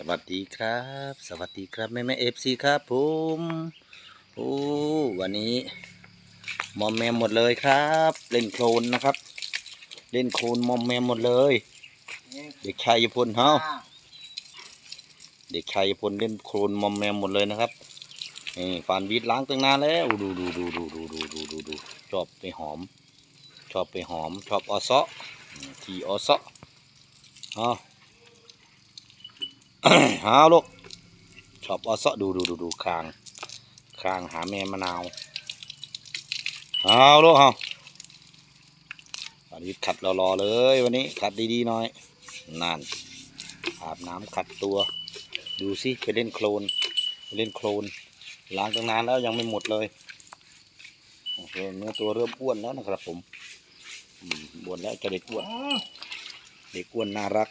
สวัสดีครับ สวัสดีครับแม่แม่เอฟซีครับผมโอ้วันนี้มอมแมมหมดเลยครับ เล่นโคลนนะครับ เล่นโคลนมอมแมมหมดเลย เด็กชายพลเฮาเด็กชายพลเล่นโคลนมอมแมมหมดเลยนะครับนี่ฟานวีดล้างตั้งนานแล้วดูดูดูดูดูดูดูดูดูชอบไปหอม ชอบไปหอม ชอบออซอทีออซอเอาหาลูกชอบออซอดูดูดูดูคางคางหาแม่มะนาวเอาลูกเอาวันนี้ขัดรอๆเลยวันนี้ขัดดีๆหน่อยนั่นอาบน้ำขัดตัว ดูสิไปเล่นโคลนไปเล่นโคลนล้างตั้งนานแล้วยังไม่หมดเลยโอเคเนื้อตัวเริ่มอ้วนแล้วนะครับผมอืมอ้วนแล้วจะเด็กอ้วน เด็กอ้วนน่ารัก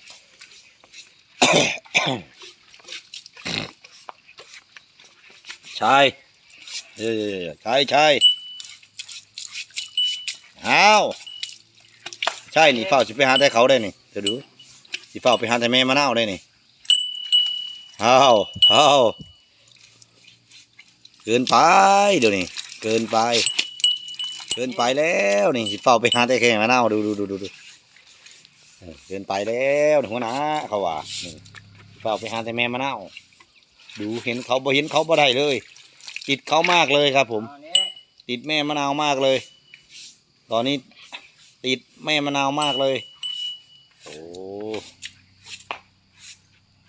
ชายเออชายชายอ้าวใช่นี่เฝ้าสิไปหาได้เขาได้นี่จะดูสิเฝ้าไปหาแต่แม่มะนาวได้นี่อ้าวอ้าวเกินไปเดี๋ยวนี้เกินไป เกินไปแล้วนี่สิเฝ้าไปหาแต่แค่มะนาวดูดูดูดูดูเออเกินไปแล้วหัวหน้าเขาว่านี่สิเฝ้าไปหาแต่แม่มะนาวดูเห็นเขาบ่เห็นเขาบ่ได้เลย ติดเขามากเลยครับ ผม ติดแม่มะนาวมากเลย ตอนนี้ติดแม่มะนาวมากเลย โอ้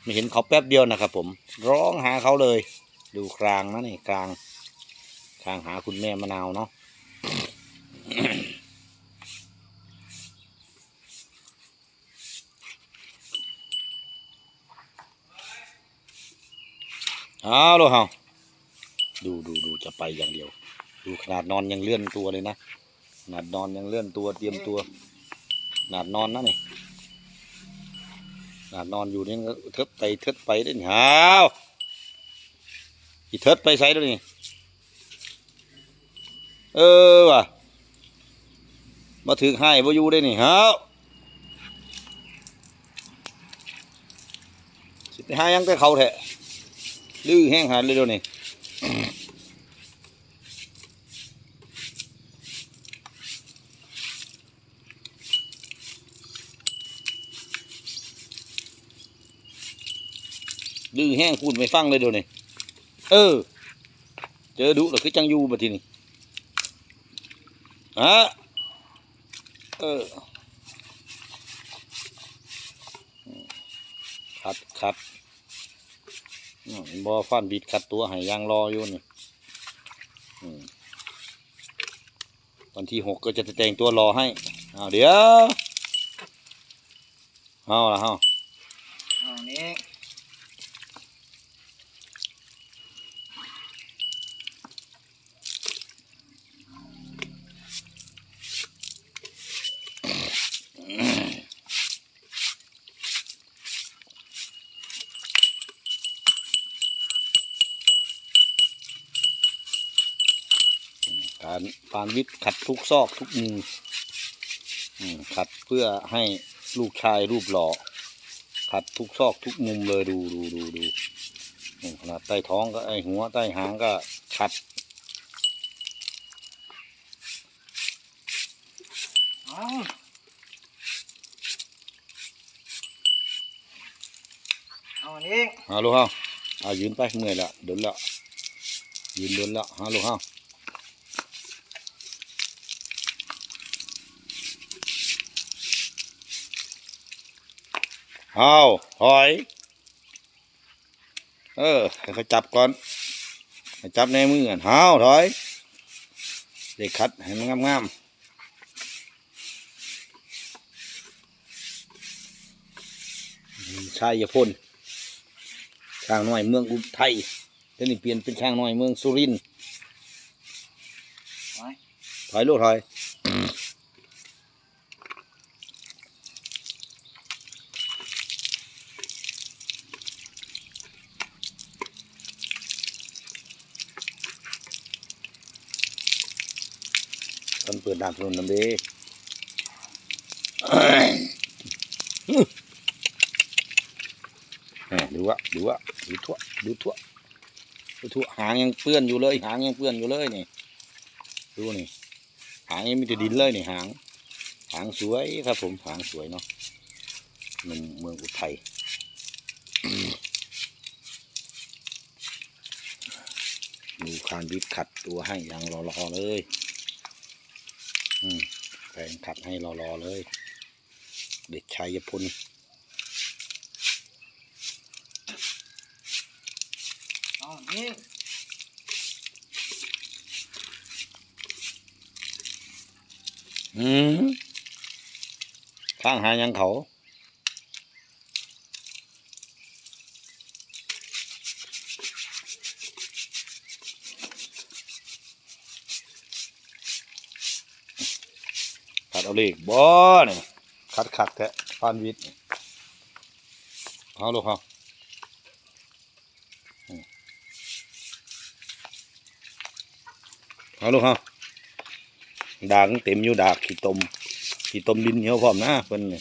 ไม่เห็นเขาแป๊บเดียวนะครับ ผม ร้องหาเขาเลย ดูครางนะนี่ครางครางหาคุณแม่มะนาวเนาะ เอาลูกเฮาดูดูดูจะไปอย่างเดียว ดูขนาดนอนยังเลื่อนตัวเลยนะขนาดนอนยังเลื่อนตัวเตรียมตัวขนาดนอนนะนี่ขนาดนอนอยู่นี่ก็เทิบไปเทิดไปได้นี่ฮาวอีเทิดไปใส่แล้วยนี่เออว่ะมาถึงให้บ่อยู่ได้นี่ฮาสิไปหายังแต่เขาแท้ ลื้อแห้งหาดเลยเดี๋ยวนี้ดื้อแห้งพูดไม่ฟังเลยเดี๋ยวนี้เออ เจอดุแล้วคือจังยูบัดทีนี้ฮะเออขัดขัดอืม บอฟันบิดขัดตัวหายางรออยู่นี่วันที่หกก็จะแต่งตัวรอให้เอาเดี๋ยวเอาละเอาอันนี้ การปานวิทย์ขัดทุกซอกทุกมุมอืมขัดเพื่อให้ลูกชายรูปหล่อขัดทุกซอกทุกมุมเลยดูดูดูดูนี่ขนาดใต้ท้องก็ไอหัวใต้หางก็ขัดเอาเอาอันนี้เอาลูกเฮาเอายืนไปเมื่อยละเดินละยืนเดินละเอาลูกเฮา อาถอย เออให้เขาจับก่อนให้จับในมือก่อนเอาถอยเด็กคัดให้มันงามๆชายยพ่นช่างน้อยเมืองอุทัยเดี๋ยวนี้เปลี่ยนเป็นช่างน้อยเมืองสุรินทร์ไว้ถอยลูกถอย คนเปิดด่านถนนน้ำเด้ดูอะดูอะดูทั่วดูทั่วดูทั่วหางยังเปื้อนอยู่เลย หางยังเปื้อนอยู่เลยนี่ดูนี่หางยังมีแต่ดินเลยนี่หาง หางสวยครับผมหางสวยเนาะหนุ่มเมืองอุทัยดูคานบิดขัดตัวให้อย่างรอๆเลย แฟนขัดให้รอๆเลย เด็กชายพลเอานิ่งอืมข้างหายังเขา เอลขบ่เนี่ยขัดขัดแทะปานวิทย์เอาลูกเขาเอาลูกเขาดากเต็มอยู่ดากขี้ตมขี้ตมดินเหนียวพร้อมนะเพิ่นนี่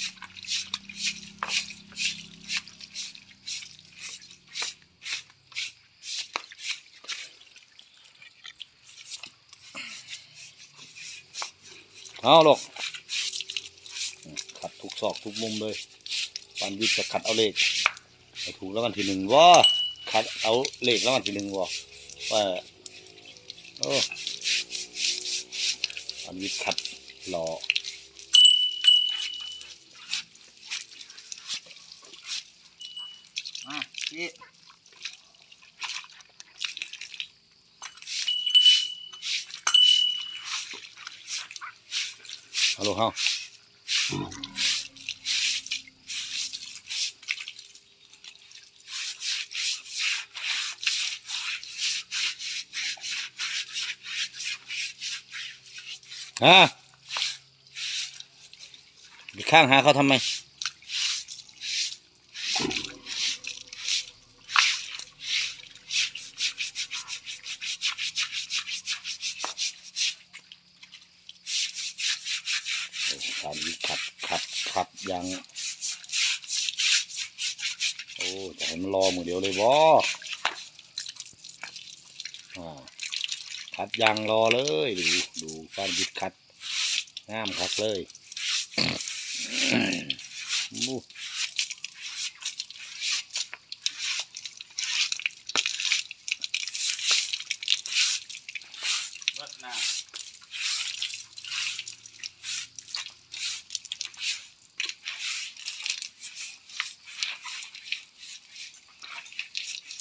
เอาลูก ซอกทุกมุมเลยปานวิทย์จะขัดเอาเลขถูกแล้ววันที่หนึ่งว่าขัดเอาเลขแล้ววันที่หนึ่งว่าว่าโอ้ปานวิทย์ขัดรอมาพี่เอาลูกเขา ฮะไปข้างหาเขาทำไมการวิขัดขัดขัดอยัง โอ้จะให้มันรอมือเดียวเลยบ่อ่า ขัดยางรอเลยดูดูการวิดขัดงามคักเลยอู้หน้า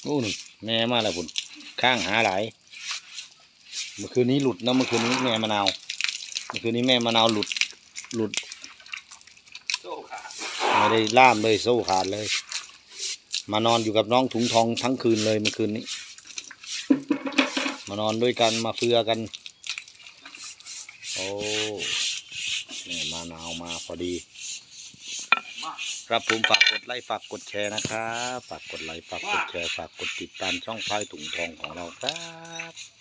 โอ้หนึ่งแม่มาแล้วพุ่นข้างหาหลาย เมื่อคืนนี้หลุดนะเมื่อคืนนี้แม่มะนาวเมื่อคืนนี้แม่มะนาวหลุดหลุดไม่ได้ล่ามเลยโซ่ขาดเลย มานอนอยู่กับน้องถุงทองทั้งคืนเลยเมื่อคืนนี้ มานอนด้วยกันมาเฟือกัน โอ้นี่มานาวมาพอดี ครับผมฝากกดไลค์ฝากกดแชร์นะครับ ฝากกดไลค์ฝากกดแชร์ฝากกดติดตามช่องพายถุงทองของเราครับ